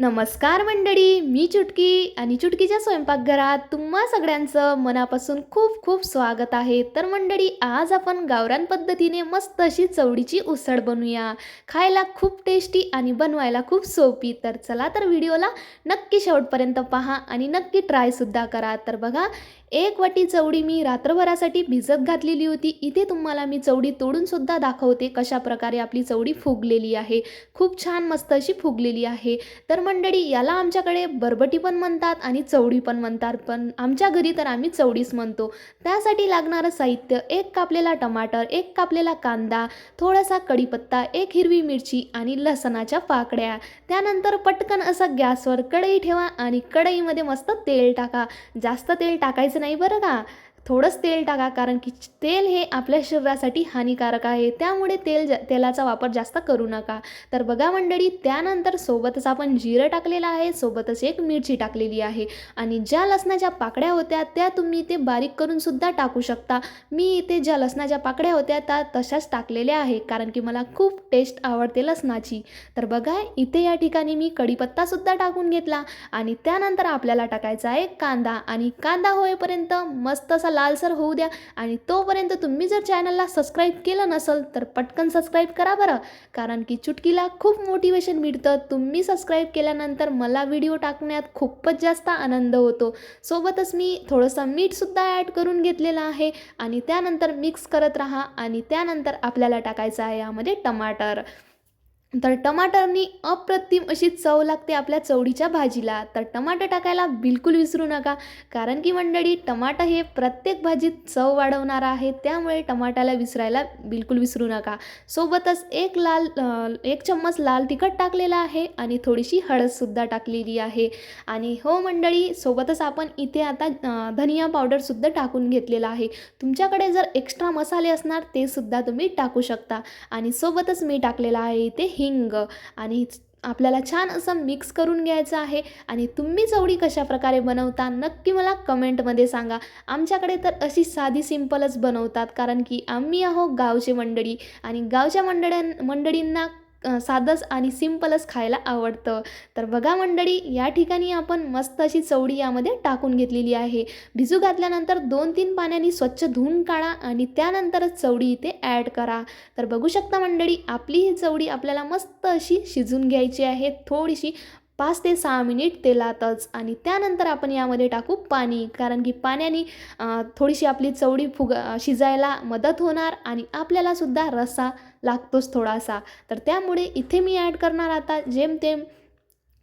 नमस्कार मंडळी मी चुटकी आणि चुटकीच्या स्वयंपाकघरात तुम्हा सगळ्यांचं मनापासून खूप खूप स्वागत आहे. तर मंडळी आज आपण गावरान पद्धतीने मस्त अशी चवडीची उसळ बनवूया. खायला खूप टेस्टी आणि बनवायला खूप सोपी. तर चला तर व्हिडिओला नक्की शेवटपर्यंत पहा आणि नक्की ट्रायसुद्धा करा. तर बघा एक वाटी चवडी मी रात्रभरासाठी भिजत घातलेली होती. इथे तुम्हाला मी चवडी तोडूनसुद्धा दाखवते कशा प्रकारे आपली चवडी फुगलेली आहे. खूप छान मस्त अशी फुगलेली आहे. तर मंडळी याला आमच्याकडे बरबटी पण म्हणतात आणि चवडी पण म्हणतात. पण आमच्या घरी तर आम्ही चवडीच म्हणतो. त्यासाठी लागणारं साहित्य एक कापलेला टमाटर एक कापलेला कांदा थोडासा कढीपत्ता एक हिरवी मिरची आणि लसणाच्या पाकड्या त्यानंतर पटकन असं गॅसवर कढई ठेवा आणि कढईमध्ये मस्त तेल टाका. जास्त तेल टाकायचं नाही बरं का? थोडंच तेल टाका कारण की तेल हे आपल्या शरीरासाठी हानिकारक आहे. त्यामुळे तेल ज तेलाचा वापर जास्त करू नका. तर बघा मंडळी त्यानंतर सोबतच आपण जिरं टाकलेलं आहे. सोबतच एक मिरची टाकलेली आहे. आणि ज्या लसणाच्या पाकड्या होत्या त्या तुम्ही ते बारीक करून सुद्धा टाकू शकता. मी इथे ज्या लसणाच्या पाकड्या होत्या त्या तशाच टाकलेल्या आहे कारण की मला खूप टेस्ट आवडते लसणाची. तर बघा इथे या ठिकाणी मी कढीपत्तासुद्धा टाकून घेतला. आणि त्यानंतर आपल्याला टाकायचा आहे कांदा. आणि कांदा होईपर्यंत मस्त असा लालसर होऊ द्या. आणि तोपर्यंत तुम्ही जर चॅनलला सबस्क्राईब केलं नसेल तर पटकन सबस्क्राईब करा बरं. कारण की चुटकीला खूप मोटिवेशन मिळतं. तुम्ही सबस्क्राईब केल्यानंतर मला व्हिडिओ टाकण्यात खूपच जास्त आनंद होतो. सोबतच मी थोडंसं मीठसुद्धा ॲड करून घेतलेलं आहे. आणि त्यानंतर मिक्स करत राहा. आणि त्यानंतर आपल्याला टाकायचं आहे यामध्ये टमाटर. तर टमाटरनी अप्रतिम अशी चव लागते आपल्या चवडीच्या भाजीला. तर टमाटर टाकायला बिलकुल विसरू नका कारण की मंडळी टमाटर हे प्रत्येक भाजीत चव वाढवणारा आहे त्यामुळे टमाटाला विसरायला बिलकुल विसरू नका. सोबतच एक लाल एक चम्मच लाल तिखट टाकलेला आहे आणि थोडीशी हळदसुद्धा टाकलेली आहे. आणि हो मंडळी सोबतच आपण इथे आता धनिया पावडरसुद्धा टाकून घेतलेला आहे. तुमच्याकडे जर एक्स्ट्रा मसाले असणार ते सुद्धा तुम्ही टाकू शकता. आणि सोबतच मी टाकलेला आहे इथे हिंग आणि आपल्याला छान असं मिक्स करून घ्यायचं आहे. आणि तुम्ही चवडी कशा प्रकारे बनवता नक्की मला कमेंटमध्ये सांगा. आमच्याकडे तर अशी साधी सिंपलच बनवतात. कारण की आम्ही आहो गावचे मंडळी आणि गावच्या मंडळ्यां मंडळींना साधंच आणि सिम्पलच खायला आवडतं. तर बघा मंडळी या ठिकाणी आपण मस्त अशी चवडी यामध्ये टाकून घेतलेली आहे. भिजू घातल्यानंतर दोन तीन पाण्याने स्वच्छ धुवून काढा आणि त्यानंतरच चवडी इथे ॲड करा. तर बघू शकता मंडळी आपली ही चवडी आपल्याला मस्त अशी शिजून घ्यायची आहे. थोडीशी पाच ते सहा मिनिट तेलातच आणि त्यानंतर आपण यामध्ये टाकू पाणी कारण की पाण्याने थोडीशी आपली चवडी फुग शिजायला मदत होणार आणि आपल्यालासुद्धा रसा लागतोच थोडासा. तर त्यामुळे इथे मी ॲड करणार आता जेमतेम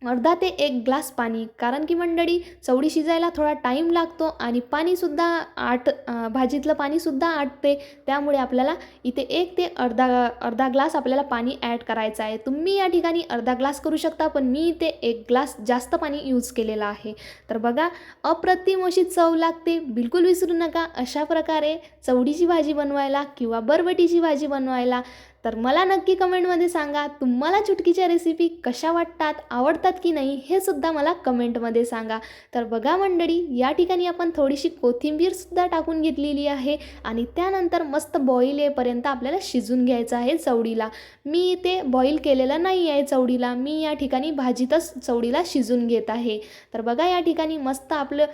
अर्धा ते एक ग्लास पाणी कारण की मंडळी चवडी शिजायला थोडा टाईम लागतो आणि पाणीसुद्धा आट भाजीतलं पाणीसुद्धा आटते त्यामुळे आपल्याला इथे एक ते अर्धा अर्धा ग्लास आपल्याला पाणी ॲड करायचं आहे. तुम्ही या ठिकाणी अर्धा ग्लास करू शकता पण मी इथे एक ग्लास जास्त पाणी यूज केलेलं आहे. तर बघा अप्रतिम अशी चव लागते. बिलकुल विसरू नका. अशा प्रकारे चवडीची भाजी बनवायला किंवा बरबटीची भाजी बनवायला तर मला नक्की कमेंटमध्ये सांगा तुम्हाला चुटकीच्या रेसिपी कशा वाटतात आवडतात की नाही हे सुद्धा मला कमेंटमध्ये सांगा. तर बघा मंडळी या ठिकाणी आपण थोडीशी कोथिंबीरसुद्धा टाकून घेतलेली आहे आणि त्यानंतर मस्त बॉईल येईपर्यंत आपल्याला शिजून घ्यायचं आहे चवडीला मी ते बॉईल केलेलं नाही आहे चवडीला मी या ठिकाणी भाजीतच चवडीला शिजून घेत आहे. तर बघा या ठिकाणी मस्त आपलं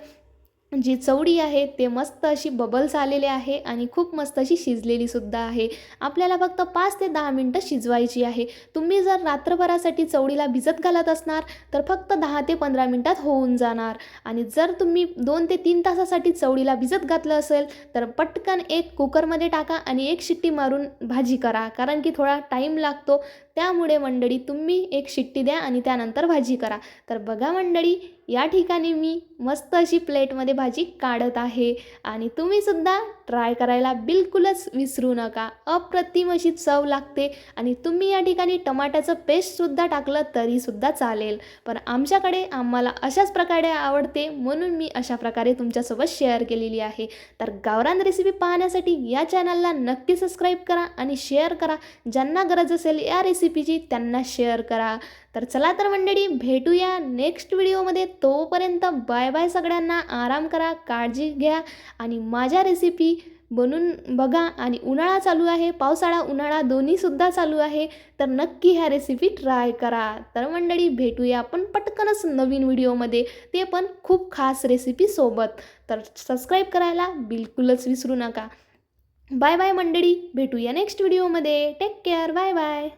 जी चवडी आहे ते मस्त अशी बबल्स आलेले आहे आणि खूप मस्त अशी शिजलेली सुद्धा आहे. आपल्याला फक्त पाच ते दहा मिनटं शिजवायची आहे. तुम्ही जर रात्रभरासाठी चवडीला भिजत घालत असणार तर फक्त दहा ते पंधरा मिनटात होऊन जाणार. आणि जर तुम्ही दोन ते तीन तासासाठी चवडीला भिजत घातलं असेल तर पटकन एक कुकरमध्ये टाका आणि एक शिट्टी मारून भाजी करा. कारण की थोडा टाईम लागतो त्यामुळे मंडळी तुम्ही एक शिट्टी द्या आणि त्यानंतर भाजी करा. तर बघा मंडळी या ठिकाणी मी मस्त अशी प्लेटमध्ये भाजी काढत आहे. आणि तुम्हीसुद्धा ट्राय करायला बिलकुलच विसरू नका. अप्रतिम अशी चव लागते आणि तुम्ही या ठिकाणी टमाट्याचं पेस्टसुद्धा टाकलं तरीसुद्धा चालेल. पण आमच्याकडे आम्हाला अशाच प्रकारे आवडते म्हणून मी अशा प्रकारे तुमच्यासोबत शेअर केलेली आहे. तर गावरान रेसिपी पाहण्यासाठी या चॅनलला नक्की सबस्क्राईब करा आणि शेअर करा. ज्यांना गरज असेल या रेसिपीची त्यांना शेअर करा. तर चला तर मंडळी भेटूया नेक्स्ट व्हिडिओमध्ये तोपर्यंत बाय बाय सगळ्यांना. आराम करा काळजी घ्या आणि माझ्या रेसिपी बनून बघा आणि उन्हाळा चालू आहे पावसाळा उन्हाळा दोन्हीसुद्धा चालू आहे तर नक्की ह्या रेसिपी ट्राय करा. तर मंडळी भेटूया आपण पटकनच नवीन व्हिडिओमध्ये. ते पण खूप खास रेसिपीसोबत तर सबस्क्राईब करायला बिलकुलच विसरू नका. बाय बाय मंडळी भेटूया नेक्स्ट व्हिडिओमध्ये टेक केअर बाय बाय